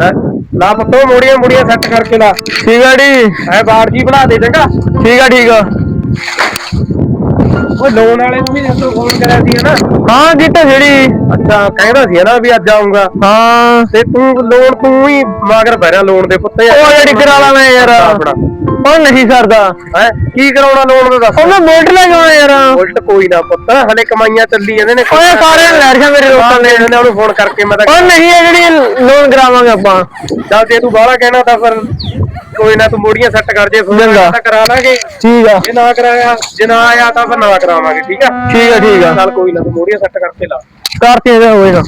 ਲੈ, ਲਾ ਪੁੱਤੋ ਮੋੜੀਆਂ ਮੋੜੀਆਂ ਸੈੱਟ ਕਰਕੇ ਲਾ। ਠੀਕ ਆ ਜੀ। ਐ ਬਾੜ ਜੀ ਬਣਾ ਦੇ ਚੰਗਾ। ਠੀਕ ਆ ਠੀਕ ਆ। ਓਏ ਲੋਨ ਵਾਲੇ ਨੂੰ ਵੀ ਜਦੋਂ ਫੋਨ ਕਰਿਆ ਸੀ ਨਾ ਹਾਂ ਗਿੱਟ ਜਿਹੜੀ। ਅੱਛਾ ਕਹਿੰਦਾ ਸੀ ਨਾ ਵੀ ਅੱਜ ਆਉਂਗਾ ਹਾਂ। ਤੇ ਤੂੰ ਲੋਨ ਤੂੰ ਹੀ ਮਾਗਰ ਰਿਹਾ ਲੋਨ ਦੇ ਪੁੱਤੇ। ਉਹ ਜਿਹੜੀ ਕਰਾਲਾ ਮੈਂ ਯਾਰ। ਉਹ ਨਹੀਂ ਸਰਦਾ। ਹੈ ਕੀ ਕਰਾਉਣਾ ਲੋਨ ਦਾ ਦੱਸ। ਉਹ ਮੈਂ ਬੋਲਟ ਲੈ ਆਉਣਾ ਯਾਰ। ਉਲਟ ਕੋਈ ਨਾ ਪੁੱਤ ਹਲੇ ਕਮਾਈਆਂ ਚੱਲੀ ਜਾਂਦੇ ਨੇ। ਓਏ ਸਾਰਿਆਂ ਨੇ ਲੈ ਰਿਹਾ ਮੇਰੇ ਲੋਕਾਂ ਨੇ ਨੇ ਉਹਨੂੰ ਫੋਨ ਕਰਕੇ ਮੈਂ ਤਾਂ ਉਹ ਨਹੀਂ ਇਹ ਜਿਹੜੀ ਲੋਨ ਕਰਾਵਾਂਗੇ ਆਪਾਂ। ਚੱਲ ਜੇ ਤੂੰ ਬਾਹਲਾ ਕਹਿਣਾ ਤਾਂ ਫਿਰ ਕੋਈ ਨਾ ਤੂੰ ਮੋੜੀਆਂ ਸੈੱਟ ਕਰ ਜੇ ਫੋਨ। ਤਾਂ ਕਰਾ ਲਾਂਗੇ। ਠੀਕ ਆ। ਜੇ ਨਾ ਕਰਾਇਆ ਜੇ ਨਾ ਆਇਆ ਤਾਂ ਫਿਰ ਨਾ ਕਰਾਵਾਂਗੇ ਠੀਕ ਆ? ਠੀਕ ਆ ਠੀਕ ਆ। ਚੱਲ ਕੋਈ ਨਾ ਤੂੰ ਮੋੜੀਆਂ ਸੈੱਟ ਕਰਕੇ ਲਾ। ਕਰਤੀ ਇਹਦਾ ਹੋਏਗਾ।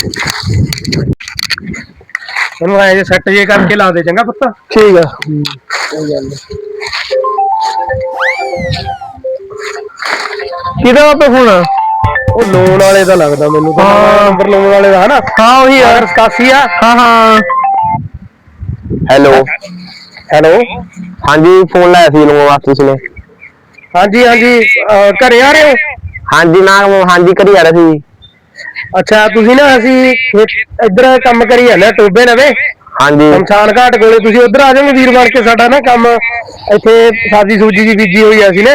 ਉਹਨੂੰ ਐ ਜੇ ਸੈੱਟ ਜੇ ਕਰਕੇ ਲਾ ਦੇ ਚੰਗਾ ਪੁੱਤ? ਠੀਕ ਆ। ਕਿਹਦਾ ਆਪੇ ਫੋਨ ਉਹ ਲੋਨ ਵਾਲੇ ਦਾ ਲੱਗਦਾ ਮੈਨੂੰ ਤਾਂ ਹਾਂ। ਨੰਬਰ ਲੋਨ ਵਾਲੇ ਦਾ ਹਨਾ? ਹਾਂ ਉਹੀ ਯਾਰ ਯਾਰ 87 ਆ। ਹਾਂ ਹਾਂ। Hello hello. ਹਾਂਜੀ ਫੋਨ ਲਾਇਆ ਸੀ ਲੋਨ ਵਾਸਤੇ ਤੁਸੀਂ ਨੇ ਹਾਂਜੀ ਹਾਂਜੀ। ਅਹ ਘਰੇ ਆ ਰਹੇ ਹੋ? ਹਾਂਜੀ ਮੈਂ ਹਾਂਜੀ ਕਰੀ ਆ ਰਿਹਾ ਸੀ। ਅੱਛਾ ਤੁਸੀਂ ਨਾ ਅਸੀਂ ਖੇਤ- ਇੱਧਰ ਕੰਮ ਕਰੀ ਜਾਂਦੇ ਟੋਬੇ ਨਵੇਂ। ਹਾਂਜੀ। ਸ਼ਮਸ਼ਾਨ ਘਾਟ ਕੋਲੇ ਤੁਸੀਂ ਉਧਰ ਆ ਜਾਓਗੇ ਵੀਰ ਬਣ ਕੇ ਸਾਡਾ ਨਾ ਕੰਮ। ਇੱਥੇ ਸਬਜ਼ੀ ਸੂਜੀ ਦੀ ਬੀਜੀ ਹੋਈ ਆ ਸੀ ਨੇ।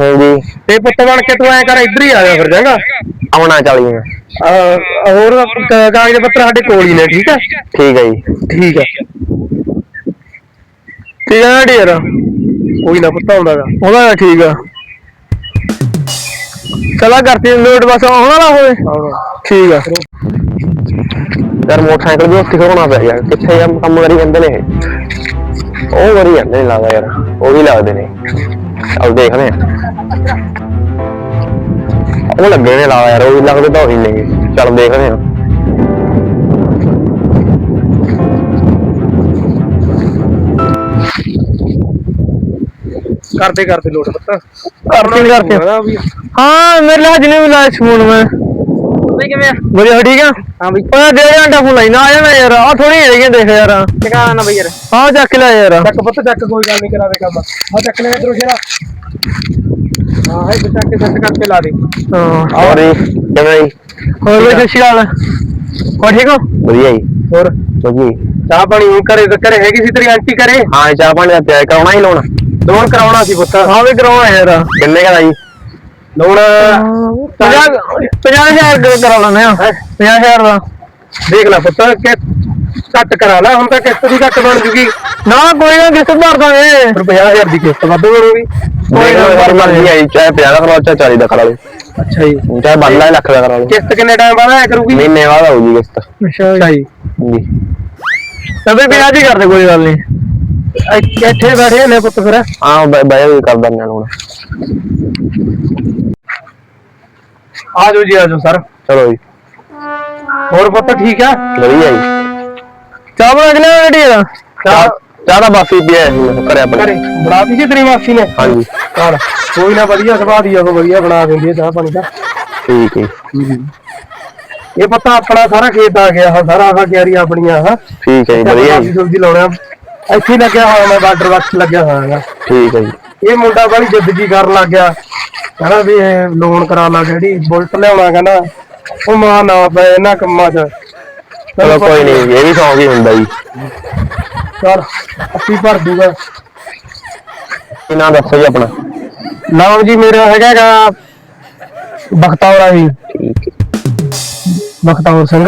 ਹਾਂਜੀ। ਤੇ ਪੁੱਤ ਬਣ ਕੇ ਤੂੰ ਐ ਕਰ ਇੱਧਰ ਹੀ ਆ ਜਾ ਫਿਰ ਜਾਗਾ ਆਉਣਾ ਚਾਲੀ ਮੈਂ। ਹੋਰ ਕ- ਕਾਗਜ਼ ਪੱਤਰ ਸਾਡੇ ਕੋਲ ਹੀ ਨੇ ਠੀਕ ਆ? ਠੀਕ ਹੈ ਜੀ। ਠੀਕ ਆ। ਠੀਕ ਆ ਢੇਰ ਕੋਈ ਨਾ ਪੁੱਤ ਆਉਂਦਾਗਾ ਉਹਦਾ ਤਾਂ ਠੀਕ ਆ। ਚਲਾ ਕਰਤੀ ਲੋਡ ਬਸ ਆਉਣ ਵਾਲਾ ਹੋਵੇ ਠੀਕ ਆ। ਯਾਰ ਮੋਟਰਸਾਈਕਲ ਵੀ ਉੱਥੇ ਖੜਾਉਣਾ ਪਿਆ ਯਾਰ ਕਿੱਥੇ ਯਾਰ ਕੰਮ ਕਰੀ ਜਾਂਦੇ ਨੇ ਇਹ। ਉਹ ਕਰੀ ਜਾਂਦੇ ਨੇ ਲੱਗਦਾ ਯਾਰ ਉਹ ਵੀ ਲੱਗਦੇ ਨੇ। ਚੱਲ ਦੇਖਦੇ ਆ ਉਹ ਲੱਗੇ ਨੇ ਲੱਗਦਾ ਯਾਰ ਉਹ ਵੀ ਲੱਗਦੇ ਤਾਂ ਉਹੀ ਨੇਗੇ ਚੱਲ ਦੇਖਦੇ ਆ ਕਰਦੇ ਕਰਦੇ ਲੋਟ ਪੁੱਤ। ਉਹਦਾ ਵੀ। ਹਾਂ ਮੇਰੇ ਨਾਲ ਜਿਹਨੇ ਵੀ ਲਾਇਆ ਫੋਨ ਮੈਂ। ਬਈ ਕਿਵੇਂ ਵਧੀਆ ਠੀਕ ਆ? ਹਾਂ ਬਈ। ਉਹ ਡੇਢ ਘੰਟਾ ਫੋਨ ਲਾਈਨਾ ਆ ਜਾਣਾ ਯਾਰ। ਆ ਥੋੜੀ ਗਈ ਦੇਖ ਯਾਰ। ਟਿਕਾ ਨਾ ਬਈ ਯਾਰ। ਹਾਂ ਚੱਕ ਲੈ ਯਾਰ। ਚੱਕ ਪੁੱਤ ਚੱਕ ਕੋਈ ਗੱਲ ਨਹੀਂ ਕਰਾਵੇ ਕੰਮ। ਆ ਚੱਕ ਲੈ ਇਧਰੋਂ ਸ਼ੇਰਾ। ਹਾਂ ਹੈ ਚੱਕ ਕੇ ਸੈੱਟ ਕਰਕੇ ਲਾ ਦੇ। ਹਾਂ। ਔਰ ਜੀ ਕਿਵੇਂ ਜੀ ਹੋਰ ਵੀ ਸਤਿ ਸ਼੍ਰੀ ਅਕਾਲ। ਹੋ ਠੀਕ ਹੋ? ਵਧੀਆ ਜੀ। ਹੋਰ? ਵਧੀਆ ਜੀ। ਚਾਹ ਪਾਣੀ ਹੁਣ ਘਰੇ ਘਰੇ ਹੈਗੀ ਸੀ ਤੇਰੀ ਆਂਟੀ ਹਾਂ ਜੀ, ਚਾਹ ਪਾਣੀ ਦਾ ਤਿਆਰ ਕਰਾਉਣਾ ਹੀ ਲੋਨ ਲੋਨ ਕਰਾਉਣਾ ਸੀ ਪੁੱਤ। ਹਾਂ ਵੀ ਕਰਾਉਣਾ ਯਾਰ। ਕਿੰਨੇ ਦਾ ਜੀ? ਲੋਨ ਪੰਜਾਹ ਪੰਜਾਹ ਹਜ਼ਾਰ ਦਾ ਕਰਾ ਲੈਣੇ ਆ ਪੰਜਾਹ ਹਜ਼ਾਰ ਦਾ। ਦੇਖ ਲੈ ਪੁੱਤ ਕਿ ਘੱਟ ਕਰਾ ਲੈ ਹੁਣ ਤਾਂ ਕਿਸ਼ਤ ਦੀ ਘੱਟ ਬਣ ਜੂਗੀ। ਨਾ ਕੋਈ ਨਾ ਕਿਸ ਭਰ ਦਾਂਗੇ। ਫਿਰ 50000 ਦੀ ਕਿਸ਼ਤ ਵੱਧ ਬਣੂਗੀ ਕੋਈ ਨਾ ਮਰਜ਼ੀ ਆਈ ਚਾਹੇ 50 ਦਾ ਕਰਾ ਚਾਹੇ 40 ਦਾ ਕਰਾ ਲਓ। ਅੱਛਾ ਜੀ। ਚਾਹੇ ਬੰਦ ਲਾ ਲੱਖ ਦਾ ਕਰਾ ਲਓ। ਕਿਸ਼ਤ ਕਿੰਨੇ ਟਾਈਮ ਬਾਅਦ ਆਇਆ ਕਰੂਗੀ? ਮਹੀਨੇ ਬਾਅਦ ਆਊ ਜੀ ਕਿਸ਼ਤ। ਅੱਛਾ ਜੀ। ਜੀ। ਤਾਂ ਵੀ ਵਿਆਹ ਹੀ ਕਰਦੇ ਕੋਈ ਗੱਲ ਨਹੀਂ। ਇੱਥੇ ਇੱਥੇ ਬੈਠੇ ਨੇ ਪੁੱਤ ਫਿਰ। ਹਾਂ ਬਾਇਆ ਵੀ ਕਰ ਦਿੰਦੇ ਲੋਨ ਆ ਜਾਓ ਜੀ ਆ ਜਾਓ ਸਰ। ਚਲੋ ਜੀ। ਹੋਰ ਪੁੱਤ ਠੀਕ ਆ? ਵਧੀਆ ਜੀ। ਚਾਹ ਬਣਾ ਕੇ ਲਿਆ ਰੈਡੀ ਯਾਰ ਚਾਹ ਚਾਹ ਦਾ ਬਾਸੀ ਪਿਆ ਸੀ ਮੈਂ ਕਰਿਆ ਘਰੇ ਆਪਣੇ। ਬਣਾ ਦਿੱਤੀ ਤੇਰੀ ਮਾਸੀ ਨੇ? ਹਾਂਜੀ। ਚੱਲ ਕੋਈ ਨਾ ਵਧੀਆ ਸੁਭਾਅ ਦੀ ਆ ਉਹ ਵਧੀਆ ਬਣਾ ਦਿੰਦੀ ਹੈ ਚਾਹ ਪਾਣੀ ਦਾ ਠੀਕ ਹੈ ਇਹ ਪਤਾ ਆਪਣਾ ਸਾਰਾ ਖੇਤ ਆ ਗਿਆ ਆਹ ਸਾਰਾ ਆਹ ਕਿਆਰੀਆਂ ਆਪਣੀਆਂ ਹਾਂ। ਠੀਕ ਹੈ ਜੀ ਵਧੀਆ ਜੀ। ਸਬਜ਼ੀ ਲਾਉਣਾ। ਇੱਥੇ ਲੱਗਿਆ ਹੋਇਆ ਮੈਂ ਬਾਰਡਰ ਵਕਤ ਲੱਗਿਆ ਹੋਇਆ ਹੈਗਾ। ਠੀਕ ਹੈ ਜੀ। ਇਹ ਮੁੰਡਾ ਬੜੀ ਜਿੱਦਗੀ ਕਰਨ ਲੱਗ ਗਿਆ। ਕਹਿੰਦਾ ਵੀ ਲੋਨ ਕਰਾ ਲਾ ਜਿਹੜੀ ਬੁਲਟ ਲਿਆਉਣਾ ਕਹਿੰਦਾ ਉਹ ਮਾਂ ਨਾ ਪਏ ਇਹਨਾਂ ਕੰਮਾਂ 'ਚ। ਚਲੋ ਕੋਈ ਨਹੀਂ ਇਹ ਵੀ ਸ਼ੌਂਕ ਹੀ ਹੁੰਦਾ ਜੀ। ਚਲ ਅਸੀਂ ਭਰ ਦੂਗਾ। ਕੀ ਨਾਮ ਦੱਸੋ ਜੀ ਆਪਣਾ? ਨਾਮ ਜੀ ਮੇਰਾ ਹੈਗਾ ਗਾ ਬਖਤੌਰਾ ਜੀ। ਬਖਤੌਰ ਸਿੰਘ।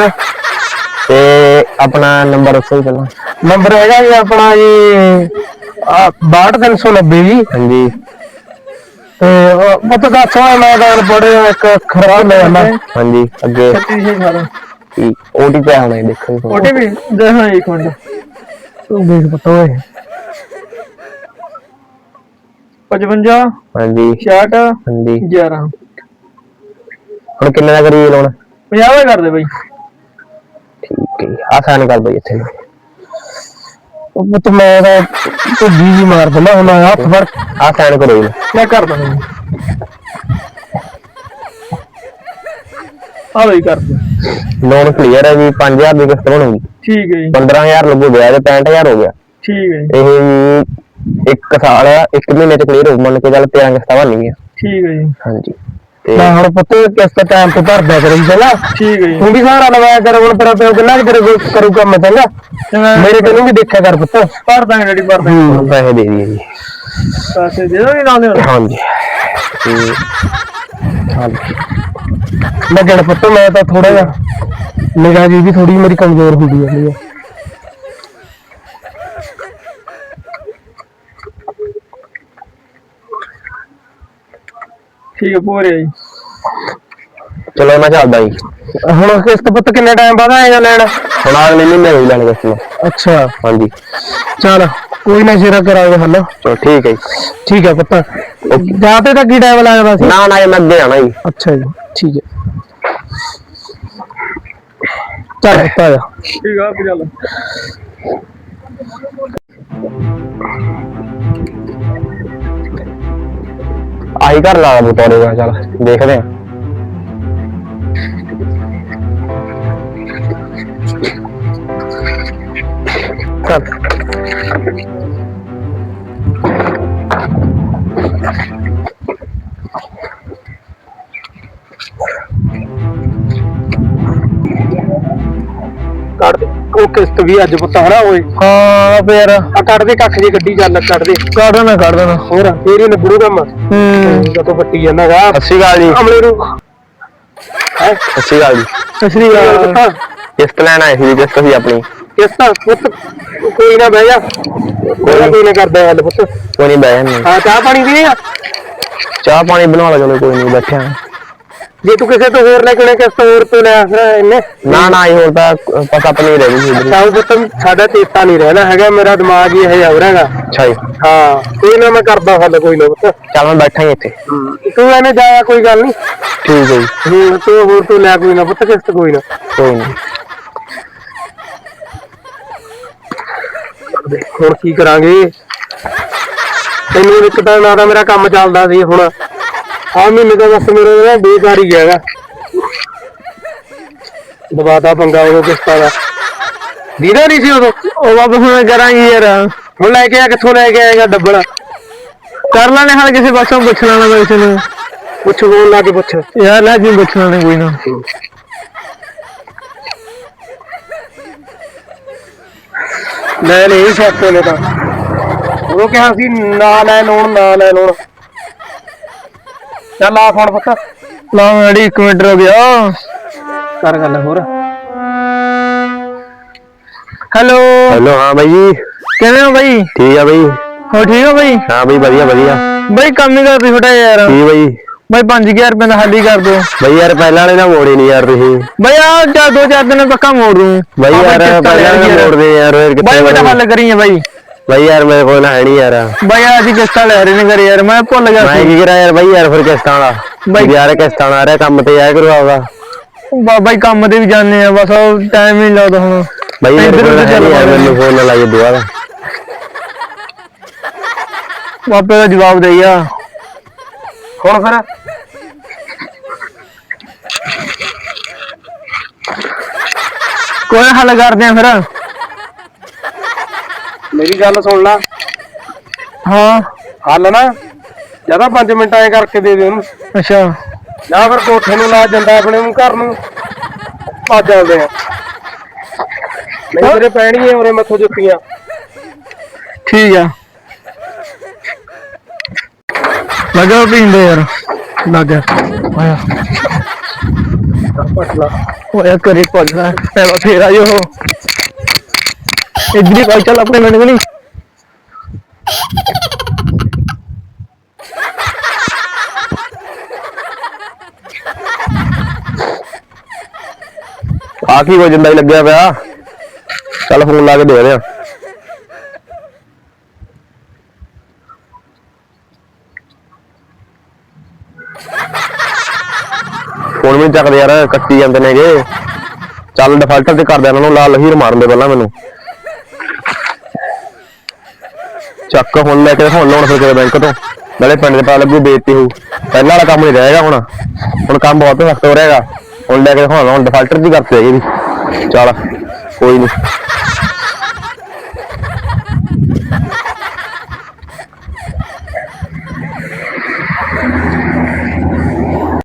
ਤੇ ਆਪਣਾ ਨੰਬਰ ਦੱਸੋ ਪਹਿਲਾਂ। ਨੰਬਰ ਹੈਗਾ ਜੀ ਆਪਣਾ ਜੀ ਆ 62390 ਜੀ। ਹਾਂਜੀ। ਤੇ ਉਹ ਤਾਂ ਦੱਸੋ ਮੈਂ ਤਾਂ ਬੜੇ ਇੱਕ ਖਰਾਬ ਲੈ ਆਣਾ ਹਾਂਜੀ ਅੱਗੇ। 36 ਸਾਲ। ਠੀਕ ਓਟੀਪੀ ਆਣਾ ਦੇਖੋ ਜੀ ਓਟੀ ਵੀ ਦੇ ਹਾਂ ਇੱਕ ਮਿੰਟ। ਤੂੰ ਦੇਖ ਪਤਾ ਓਏ। 55 ਹਾਂਜੀ। 66 ਹਾਂਜੀ। 11 ਹੁਣ ਕਿੰਨੇ ਦਾ ਕਰੀਏ ਲੋਨ 50 ਦਾ ਕਰ ਦੇ ਬਈ। ਠੀਕ ਹੈ ਆ ਸਾਈਨ ਕਰ ਬਈ ਇੱਥੇ। ਉਹ ਪੁੱਤ ਮੈਂ ਤਾਂ ਭੁੱਜੀ ਜੀ ਮਾਰ ਦਿੰਦਾ ਹੁਣ ਆਹ ਹੱਥ ਫੜ। ਆ ਸਾਈਨ ਕਰੋ ਜੀ ਮੈਂ ਕਰ ਦਿੰਦਾ। ਆ ਬਈ ਕਰ ਦੇ ਲੋਨ ਕਲੀਅਰ ਹੈ ਜੀ 5000 ਦੀ ਕਿਸ਼ਤ ਬਣੂਗੀ। ਠੀਕ ਹੈ ਜੀ। 15000 ਲੱਗੂ ਵਿਆਜ 65000 ਹੋ ਗਿਆ। ਠੀਕ ਹੈ ਜੀ। ਇਹ ਜੀ ਇੱਕ ਸਾਲ ਇੱਕ ਮਹੀਨੇ ਚ ਕਲੀਅਰ ਹੋ ਮੰਨ ਕੇ ਚੱਲ 13 ਕਿਸ਼ਤਾਂ ਬਣਨਗੀਆਂ ਠੀਕ ਹੈ ਜੀ। ਹਾਂਜੀ। ਮੈਂ ਹੁਣ ਪੁੱਤ ਕਿਸ ਟਾਈਮ ਤੇ ਭਰਦਾ ਕਰੀ ਚੰਗਾ ਠੀਕ ਹੈ ਜੀ। ਤੂੰ ਵੀ ਸਾਰਾ ਲਵਾਇਆ ਕਰ ਹੁਣ ਤੇਰਾ ਪਿਓ ਕਿੰਨਾ ਕੁ ਤੇਰੇ ਕੋਲ ਕਰੂ ਕੰਮ ਚੰਗਾ। ਚੰਗਾ। ਮੇਰੇ ਕੋਲ ਵੀ ਦੇਖਿਆ ਕਰ ਪੁੱਤ। ਭਰ ਦਾਂਗੇ ਡੈਡੀ ਭਰ ਦਾਂਗੇ। ਪੈਸੇ ਦੇ ਦਈਏ ਜੀ। ਪੈਸੇ ਦੇ ਦੋਗੇ ਨਾਲ ਦੇ ਨਾਲ? ਹਾਂਜੀ। ਤੇ ਹਾਂਜੀ। ਲੱਗਣ ਪੁੱਤ ਮੈਂ ਤਾਂ ਥੋੜਾ ਜਿਹਾ ਨਿਗਾਹ ਜੀ ਵੀ ਥੋੜੀ ਮੇਰੀ ਕਮਜ਼ੋਰ ਹੁੰਦੀ ਜਾਂਦੀ ਹੈ। ਠੀਕ ਹੈ ਪੂਰੇ ਜੀ। ਚਲੋ ਮੈਂ ਚੱਲਦਾ ਜੀ। ਹੁਣ ਕਿਸ਼ਤ ਪੁੱਤ ਕਿੰਨੇ ਟਾਈਮ ਬਾਅਦ ਆਏਗਾ ਲੈਣ? ਹੁਣ ਅਗਲੇ ਮਹੀਨੇ ਹੋਈ ਲੈਣ ਕਿਸ ਨੂੰ। ਅੱਛਾ। ਹਾਂਜੀ। ਚੱਲ ਕੋਈ ਨਾ ਸ਼ੇਰਾ ਕਰਾਂਗੇ ਹੱਲ। ਚਲੋ ਠੀਕ ਹੈ ਜੀ। ਠੀਕ ਹੈ ਪੁੱਤ। ਜਾਤੇ ਤਾਂ ਕੀ ਟਾਈਮ ਲੱਗਦਾ ਸੀ? ਨਾ ਨਾ ਮੈਂ ਅੱਗੇ ਆਣਾ ਜੀ। ਅੱਛਾ ਜੀ ਠੀਕ ਹੈ ਚੱਲ ਪੁੱਤ ਆ ਜਾ। ਠੀਕ ਆ ਚੱਲ। ਆਹੀ ਘਰ ਲਾ ਬਤੌਰੇ ਦਾ ਚੱਲ ਦੇਖਦੇ ਆ ਕੱਢ ਦੇ। ਉਹ ਕਿਸ਼ਤ ਵੀ ਅੱਜ ਹਨਾ ਓਏ। ਹਾਂ ਫੇਰ। ਆ ਕੱਢ ਦੇ ਕੱਖ ਜੀ ਗੱਡੀ ਚੱਲ ਕੱਢ ਦੇ। ਕੱਢ ਦੇਣਾ ਕੱਢ ਦੇਣਾ। ਹੋਰ ਫੇਰ ਹੀ ਨਿਬੜੂ ਕੰਮ। ਹੂੰ। ਜਦੋਂ ਪੱਟੀ ਜਾਂਦਾਗਾ। ਸ਼੍ਰੀ ਅਕਾਲ ਜੀ। ਅਮਲੇ ਨੂੰ। ਹੈ? ਸ਼੍ਰੀ ਅਕਾਲ ਜੀ। ਅਸਲੀ ਗੱਲ ਕਿਸ਼ਤ ਲੈਣ ਸੀ ਜੀ ਕਿਸ਼ਤ ਸੀ ਆਪਣੀ। ਕਿਸ਼ਤ ਪੁੱਤ। ਕੋਈ ਨਾ ਬਹਿ ਜਾ। ਕੋਈ ਕੋਈ ਨਾ ਕਰਦਾ ਹੱਲ ਪੁੱਤ। ਕੋਈ ਨਹੀਂ ਬਹਿ ਜਾਂਦੇ ਹਾਂ। ਚਾਹ ਪਾਣੀ ਪੀਏਗਾ ਚਾਹ ਪਾਣੀ ਬਣਾ ਲਾ ਚਲੋ ਕੋਈ ਨਹੀਂ ਬੈਠੇ ਆ ਜੇ ਤੂੰ ਕਿਸੇ ਤੋਂ ਹੋਰ ਲੈ ਕੇ ਆਉਣਾ ਕਿਸ਼ਤ ਹੋਰ ਤੋਂ ਲੈ ਫਿਰ ਇਹਨੇ ਨਾ ਨਾ ਇਹ ਹੋਰ ਤਾਂ ਪਤਾ ਆਪਣੀ ਰਹਿ ਗਈ ਸੀ। ਸਾਊ ਪੁੱਤ ਸਾਡਾ ਚੇਤਾ ਨਹੀਂ ਰਹਿਣਾ ਹੈਗਾ ਮੇਰਾ ਦਿਮਾਗ ਹੀ ਇਹ ਹੋ ਰਿਹਾਗਾ। ਅੱਛਾ ਜੀ। ਹਾਂ ਕੋਈ ਨਾ ਮੈਂ ਕਰਦਾ ਹੱਲ ਕੋਈ ਨਾ ਪੁੱਤ। ਚੱਲ ਮੈਂ ਬੈਠਾ ਹੀ ਇੱਥੇ ਤੂੰ ਐਵੇਂ ਜਾਇਆ ਕੋਈ ਗੱਲ ਨਹੀਂ। ਠੀਕ ਹੈ ਜੀ। ਹੂੰ ਤੂੰ ਹੋਰ ਤੋਂ ਲੈ ਕੋਈ ਨਾ ਪੁੱਤ ਕਿਸ਼ਤ ਕੋਈ ਨਾ। ਕੋਈ ਨਹੀਂ। ਹੁਣ ਕੀ ਕਰਾਂਗੇ? ਤੈਨੂੰ ਇੱਕ ਤਾਂ ਨਾ ਤਾਂ ਮੇਰਾ ਕੰਮ ਚੱਲਦਾ ਸੀ ਹੁਣ। ਆ ਮਹੀਨੇ ਦਾ ਬਸ ਮੇਰਾ ਨਾ ਬੇਕਾਰ ਹੀ ਦਬਾਦਾ ਪੰਗਾ ਉਹ ਕਿਸ਼ਤਾਂ ਦਾ। ਦੀਦਾ ਨਹੀਂ ਸੀ ਉਦੋਂ? ਉਹ ਬਾਬਾ ਹੁਣ ਕਰਾਂਗੇ ਯਾਰ। ਹੁਣ ਲੈ ਕੇ ਆ ਕਿੱਥੋਂ ਲੈ ਕੇ ਆਏਗਾ ਡੱਬਲ ਕਰ ਲੈਣੇ ਹਾਲ ਕਿਸੇ ਪਾਸੋਂ ਪੁੱਛ ਲੈਣਾ ਮੈਂ ਕਿਸੇ ਨੂੰ। ਪੁੱਛ ਫੋਨ ਲਾ ਕੇ ਪੁੱਛ। ਯਾਰ ਲੈ ਜੀ ਪੁੱਛ ਲੈਣੇ ਕੋਈ ਨਾ। ਲੈ ਲੈ ਸਿਆਪੇ ਨੇ ਤਾਂ। ਉਹ ਕਿਹਾ ਸੀ ਨਾ ਲੈ ਲੋਣ ਨਾ ਲੈ ਲੋਣ ਚੱਲ ਆ ਫੋਨ ਪੁੱਤ। ਲਾ ਡੈਡੀ ਇੱਕ ਮਿੰਟ ਹੋ ਗਿਆ ਕਰ ਗੱਲ ਹੋਰ। ਹੈਲੋ। ਹੈਲੋ ਹਾਂ ਬਾਈ ਜੀ। ਕਿਵੇਂ ਹੋ ਬਾਈ? ਠੀਕ ਆ ਬਾਈ। ਹੋ ਠੀਕ ਹੋ ਬਾਈ? ਹਾਂ ਬਾਈ ਵਧੀਆ ਵਧੀਆ। ਬਾਈ ਕੰਮ ਹੀ ਕਰਦੀ ਛੋਟਾ ਯਾਰ। ਕੀ ਬਾਈ? ਬਾਈ 5000 ਰੁਪਏ ਦਾ ਹਾਲੀ ਕਰ ਦੋ। ਬਾਈ ਯਾਰ ਪਹਿਲਾਂ ਵਾਲੇ ਨਾ ਮੋੜੇ ਨਹੀਂ ਯਾਰ ਤੁਸੀਂ। ਬਾਈ ਆ ਚਾਰ ਦੋ ਚਾਰ ਦਿਨ ਪੱਕਾ ਮੋੜ। ਦੂੰ ਬਾਈ ਯਾਰ ਪਹਿਲਾਂ ਵਾਲੇ। ਮੋੜਦੇ ਯਾਰ ਫਿਰ ਬਾਈ ਕਿੱਥੇ ਬੜਾ ਹੱਲ ਕਰੀਏ ਬਾਈ। ਬਾਈ ਯਾਰ ਮੇਰੇ ਕੋਲ ਹੈ ਨਹੀਂ ਯਾਰ। ਬਾਈ ਆ ਅਸੀਂ ਕਿਸ਼ਤਾਂ ਲੈ ਰਹੇ ਨੇ ਘਰੇ ਯਾਰ ਮੈਂ ਭੁੱਲ ਗਿਆ ਮੈਂ ਕੀ ਕਰਾਂ ਯਾਰ ਬਾਈ ਯਾਰ ਫਿਰ ਕਿਸ਼ਤਾਂ ਵਾਲਾ। ਬਾਈ- ਯਾਰ ਕਿਸ਼ਤਾਂ ਆ ਰਿਹਾ ਕੰਮ ਤੇ ਆਇਆ ਕਰੂ ਆਵਾ ਬਾ- ਬਾਈ ਕੰਮ ਤੇ ਵੀ ਜਾਂਦੇ ਆ ਬਸ ਟਾਈਮ ਹੀ ਲੱਗਦਾ ਹੁਣ। ਬਾਈ ਮੇਰੇ ਕੋਲ ਚੱਲ ਯਾਰ ਮੈਨੂੰ ਫੋਨ ਨਾ ਲਾਈਏ ਦੁਆ ਬਾਪੇ ਦਾ ਜਵਾਬ ਦੇਈਆ ਹੁਣ ਫਿਰ? ਕੋਈ ਹੱਲ ਕਰਦੇ ਆ ਫਿਰ। ਮੇਰੀ ਗੱਲ ਸੁਣ ਲੈ। ਹਾਂ। ਹੱਲ ਨਾ। ਜ਼ਿਆਦਾ 5 ਮਿੰਟ ਐ ਕਰਕੇ ਦੇ ਦੇ ਉਹਨੂੰ। ਅੱਛਾ। ਜਾਂ ਫਿਰ ਕੋਠੇ ਨੂੰ ਲਾ ਜਾਂਦਾ ਆਪਣੇ ਨੂੰ ਘਰ ਨੂੰ। ਆ ਜਾਂਦੇ ਆ। ਨਹੀਂ ਤੇਰੇ ਪੈਣੀ ਐ ਉਰੇ ਮੱਥੋਂ ਜੁੱਤੀਆਂ। ਠੀਕ ਆ। ਲਗਾ ਪੀਂਦੇ ਯਾਰ। ਲੱਗਾ ਆਇਆ। ਪਟਲਾ ਹੋਇਆ ਕਰੇ ਪੜਨਾ ਪਹਿਲਾਂ ਫੇਰ ਆਇਓ। ਇਧਰੀ ਭਾਈ ਚੱਲ ਆਪਣੇ ਮਿੰਟ ਨਹੀਂ ਆ ਕੀ ਹੋ ਜਾਂਦਾ ਹੀ ਲੱਗਿਆ ਪਿਆ? ਚੱਲ ਫੋਨ ਲਾ ਕੇ ਦੇ ਰਿਹਾ ਫੋਨ ਵੀ ਨੀ ਚੱਕਦੇ ਯਾਰ, ਕੱਟੀ ਜਾਂਦੇ ਨੇਗੇ। ਚੱਲ ਡਿਫਾਲਟਰ ਤੇ ਕਰ ਦੇ ਇਹਨਾਂ ਨੂੰ ਲਾਲ ਲਹੀਰ ਮਾਰਨ ਦੇ ਪਹਿਲਾਂ ਮੈਨੂੰ। ਚੱਕ ਹੁਣ ਲੈ ਕੇ ਹੁਣ ਲੋਨ ਫਿਰ ਕਿਤੇ ਬੈਂਕ ਤੋਂ। ਨਾਲੇ ਪਿੰਡ ਦੇ ਪਾ ਲੱਗੂ ਬੇਇੱਜ਼ਤੀ ਹੋਊ। ਪਹਿਲਾਂ ਵਾਲਾ ਕੰਮ ਨਹੀਂ ਰਹੇਗਾ ਹੁਣ। ਹੁਣ ਕੰਮ ਬਹੁਤ ਸਖਤ ਹੋ ਰਿਹਾਗਾ ਹੁਣ ਲੈ ਕੇ ਹੁਣ ਲੋਨ ਡਿਫਾਲਟਰ ਦੀ ਕਰਤੇ ਹੈਗੇ ਵੀ ਚੱਲ, ਕੋਈ ਨਹੀਂ